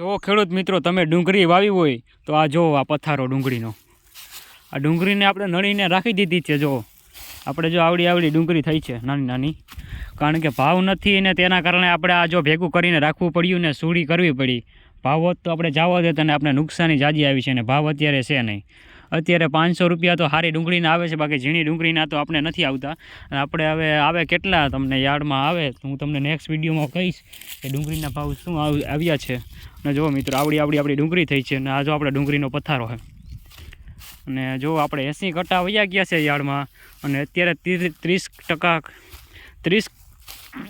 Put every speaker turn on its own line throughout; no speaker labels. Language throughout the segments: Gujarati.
જો ખેડૂત મિત્રો, તમે ડુંગળી વાવી હોય, તો આ જો આ પથારો ડુંગળીનો. આ ડુંગળીને આપણે નળીને રાખી દીધી છે, જો. આપણે જો આવડી આવડી ડુંગળી થઈ છે, નાની નાની. કારણ કે ભાવ નથી ને તેના કારણે આપણે આ જો ભેગું કરીને રાખવું પડ્યું ને સૂડી કરવી પડી. ભાવ હોત તો આપણે જાવ દેતા ને આપણે નુકસાની જાજી આવી છે ને, ભાવ અત્યારે છે નહીં. અત્યારે પાંચસો રૂપિયા તો સારી ડુંગળીના આવે છે, બાકી ઝીણી ડુંગળીના તો આપણે નથી આવતા. આપણે હવે આવે કેટલા તમને યાર્ડમાં આવે હું તમને નેક્સ્ટ વિડીયોમાં કહીશ કે ડુંગળીના ભાવ શું આવ- આવ્યા છે. અને જો મિત્રો, આવડી આવડી આપણી ડુંગળી થઈ છે, અને આ જો આપણે ડુંગળીનો પથારો છે. અને જો આપણે એંસી કટા વયા ગયા છે યાર્ડમાં, અને અત્યારે ત્રી- ત્રીસ ટકા, ત્રીસ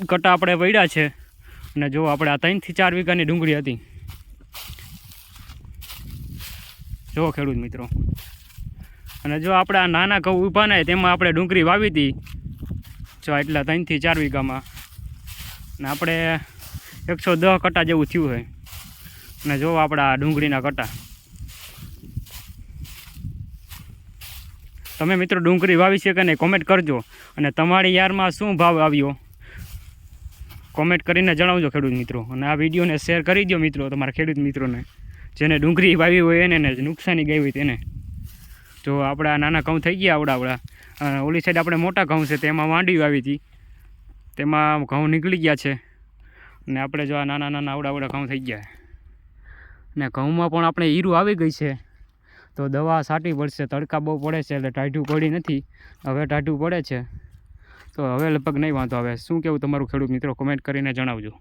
કટા આપણે પડ્યા છે. અને જો આપણે આ ત્રણથી ચાર વીઘાની ડુંગળી હતી. જો ખેડૂત મિત્રો અને જો આપણે આ નાના ઘઉં ઊભા ને તેમાં આપણે ડુંગળી વાવી હતી જો એટલા ત્રણથી ચાર વીઘામાં. ને આપણે એકસો દસ કટા જેવું થયું હોય. અને જો આપણા ડુંગળીના કટ્ટા તમે મિત્રો ડુંગળી વાવી છે કે નહીં કોમેન્ટ કરજો. અને તમારી યારમાં શું ભાવ આવ્યો? કોમેન્ટ કરીને જણાવજો ખેડૂત મિત્રો. અને આ વિડીયોને શેર કરી દો મિત્રો, તમારા ખેડૂત મિત્રોને. જેને ડુંગળી વાવી હોય એને ને નુકસાની ગઈ હોય તેને. જો આપણા નાના ઘઉં થઈ ગયા આવડા આવડા ઓલી સાઈડ આપણે મોટા ઘઉં છે, તેમાં માંડવી આવી હતી. તેમાં ઘઉં નીકળી ગયા છે. અને આપણે જો આ નાના નાના આવડા આવડા ઘઉં થઈ ગયા. ને ઘઉંમાં પણ આપણે હીરું આવી ગઈ છે. તો દવા સાટી પડશે, તડકા બહુ પડે છે એટલે ટાઢું પડી નથી. હવે ટાઢું પડે છે. તો હવે લગભગ નહીં વાંધો આવે. શું કેવું તમારું ખેડૂત મિત્રો? કોમેન્ટ કરીને જણાવજો.